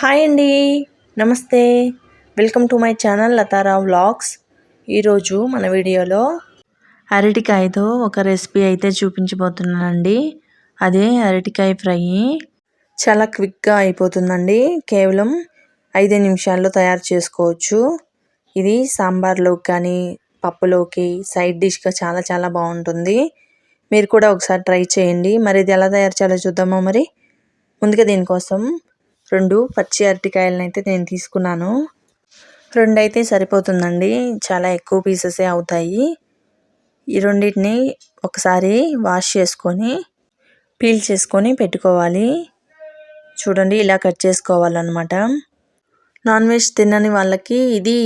Hi అండి. నమస్తే. Welcome to my channel Latha Rao vlogs. ఈరోజు మన వీడియోలో అరటికాయతో ఒక రెసిపీ అయితే చూపించబోతున్నానండి. అదే అరటికాయ ఫ్రై చాలా క్విక్గా అయిపోతుందండి. కేవలం ఐదు నిమిషాల్లో తయారు చేసుకోవచ్చు. ఇది సాంబార్లోకి కానీ పప్పులోకి సైడ్ డిష్గా చాలా చాలా బాగుంటుంది. మీరు కూడా ఒకసారి ట్రై చేయండి. మరి ఇది ఎలా తయారు చేయాలో చూద్దామా మరి? ముందుగా దీనికోసం రెండు పచ్చి అరటికాయలను అయితే నేను తీసుకున్నాను. రెండు అయితే సరిపోతుందండి. చాలా ఎక్కువ పీసెసే అవుతాయి. ఈ రెండింటిని ఒకసారి వాష్ చేసుకొని పీల్ చేసుకొని పెట్టుకోవాలి. చూడండి ఇలా కట్ చేసుకోవాలన్నమాట. నాన్ వెజ్ తినని వాళ్ళకి ఇది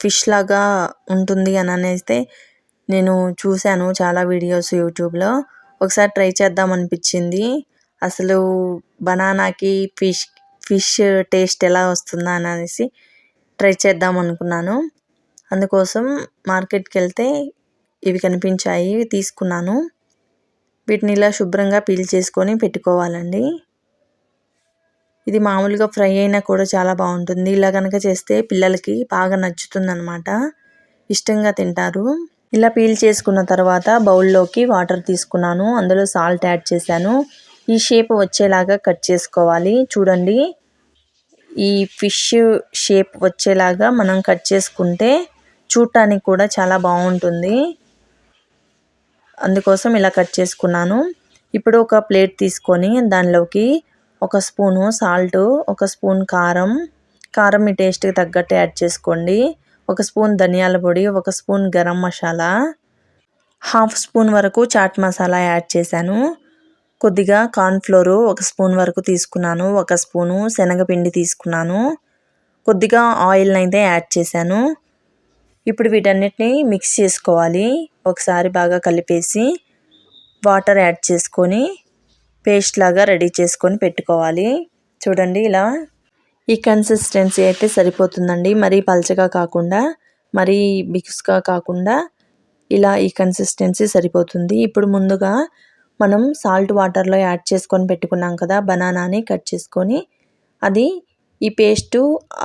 ఫిష్ లాగా ఉంటుంది అని అనేస్తే నేను చూశాను చాలా వీడియోస్ యూట్యూబ్లో. ఒకసారి ట్రై చేద్దాం అనిపించింది అసలు బనానాకి ఫిష్ ఫిష్ టేస్ట్ ఎలా వస్తుందా అని అనేసి ట్రై చేద్దాం అనుకున్నాను. అందుకోసం మార్కెట్కి వెళ్తే ఇవి కనిపించాయి తీసుకున్నాను. వీటిని ఇలా శుభ్రంగా పీల్ చేసుకొని పెట్టుకోవాలండి. ఇది మామూలుగా ఫ్రై అయినా కూడా చాలా బాగుంటుంది. ఇలా కనుక చేస్తే పిల్లలకి బాగా నచ్చుతుందన్నమాట. ఇష్టంగా తింటారు. ఇలా పీల్ చేసుకున్న తర్వాత బౌల్లోకి వాటర్ తీసుకున్నాను. అందులో సాల్ట్ యాడ్ చేశాను. ఈ షేప్ వచ్చేలాగా కట్ చేసుకోవాలి. చూడండి. ఈ ఫిష్ షేప్ వచ్చేలాగా మనం కట్ చేసుకుంటే చూడటానికి కూడా చాలా బాగుంటుంది. అందుకోసం ఇలా కట్ చేసుకున్నాను. ఇప్పుడు ఒక ప్లేట్ తీసుకొని దానిలోకి ఒక స్పూను సాల్ట్ ఒక స్పూన్ కారం. కారం మీ టేస్ట్కి తగ్గట్టు యాడ్ చేసుకోండి. ఒక స్పూన్ ధనియాల పొడి ఒక spoon garam masala. Half spoon వరకు చాట్ మసాలా యాడ్ చేశాను. కొద్దిగా కార్న్ఫ్లోరు ఒక స్పూన్ వరకు తీసుకున్నాను. ఒక స్పూను శనగపిండి తీసుకున్నాను. కొద్దిగా ఆయిల్ని అయితే యాడ్ చేశాను. ఇప్పుడు వీటన్నిటిని మిక్స్ చేసుకోవాలి. ఒకసారి బాగా కలిపేసి వాటర్ యాడ్ చేసుకొని పేస్ట్ లాగా రెడీ చేసుకొని పెట్టుకోవాలి. చూడండి ఇలా ఈ కన్సిస్టెన్సీ అయితే సరిపోతుందండి. మరీ పల్చగా కాకుండా మరీ బిక్స్గా కాకుండా ఇలా ఈ కన్సిస్టెన్సీ సరిపోతుంది. ఇప్పుడు ముందుగా మనం సాల్ట్ వాటర్లో యాడ్ చేసుకొని పెట్టుకున్నాం కదా బనానాని కట్ చేసుకొని అది ఈ పేస్టు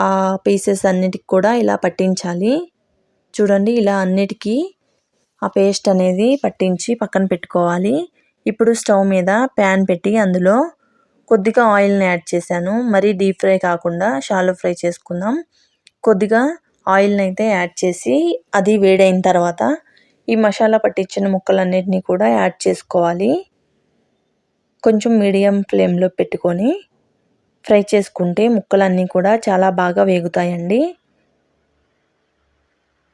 ఆ పీసెస్ అన్నిటికి కూడా ఇలా పట్టించాలి. చూడండి ఇలా అన్నిటికీ ఆ పేస్ట్ అనేది పట్టించి పక్కన పెట్టుకోవాలి. ఇప్పుడు స్టవ్ మీద ప్యాన్ పెట్టి అందులో కొద్దిగా ఆయిల్ని యాడ్ చేశాను. మరీ డీప్ ఫ్రై కాకుండా షాలో ఫ్రై చేసుకుందాం. కొద్దిగా ఆయిల్ని అయితే యాడ్ చేసి అది వేడైన తర్వాత ఈ మసాలా పట్టించిన ముక్కలన్నిటినీ కూడా యాడ్ చేసుకోవాలి. కొంచెం మీడియం ఫ్లేమ్లో పెట్టుకొని ఫ్రై చేసుకుంటే ముక్కలన్నీ కూడా చాలా బాగా వేగుతాయండి.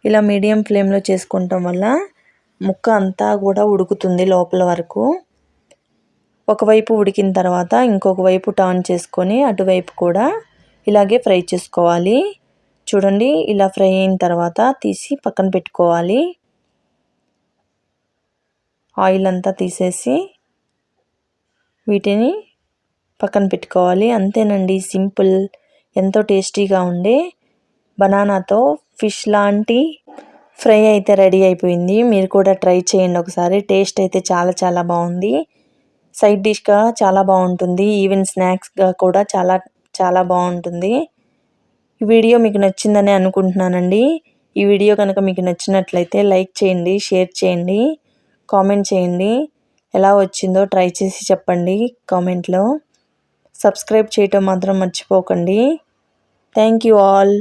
ఇలా మీడియం ఫ్లేమ్లో చేసుకుంటాం వల్ల ముక్క అంతా కూడా ఉడుకుతుంది లోపల వరకు. ఒకవైపు ఉడికిన తర్వాత ఇంకొక వైపు టర్న్ చేసుకొని అటువైపు కూడా ఇలాగే ఫ్రై చేసుకోవాలి. చూడండి ఇలా ఫ్రై అయిన తర్వాత తీసి పక్కన పెట్టుకోవాలి. ఆయిల్ అంతా తీసేసి వీటిని పక్కన పెట్టుకోవాలి. అంతేనండి సింపుల్ ఎంతో టేస్టీగా ఉండే బనానాతో ఫిష్ లాంటి ఫ్రై అయితే రెడీ అయిపోయింది. మీరు కూడా ట్రై చేయండి ఒకసారి. టేస్ట్ అయితే చాలా చాలా బాగుంది. సైడ్ డిష్గా చాలా బాగుంటుంది. ఈవెన్ స్నాక్స్గా కూడా చాలా చాలా బాగుంటుంది. ఈ వీడియో మీకు నచ్చిందని అనుకుంటున్నానండి. ఈ వీడియో కనుక మీకు నచ్చినట్లయితే లైక్ చేయండి షేర్ చేయండి. కామెంట్ చేయండి. ఎలా వచ్చిందో ట్రై చేసి చెప్పండి కామెంట్లో. సబ్స్క్రైబ్ చేయటం మాత్రం మర్చిపోకండి. Thank you all.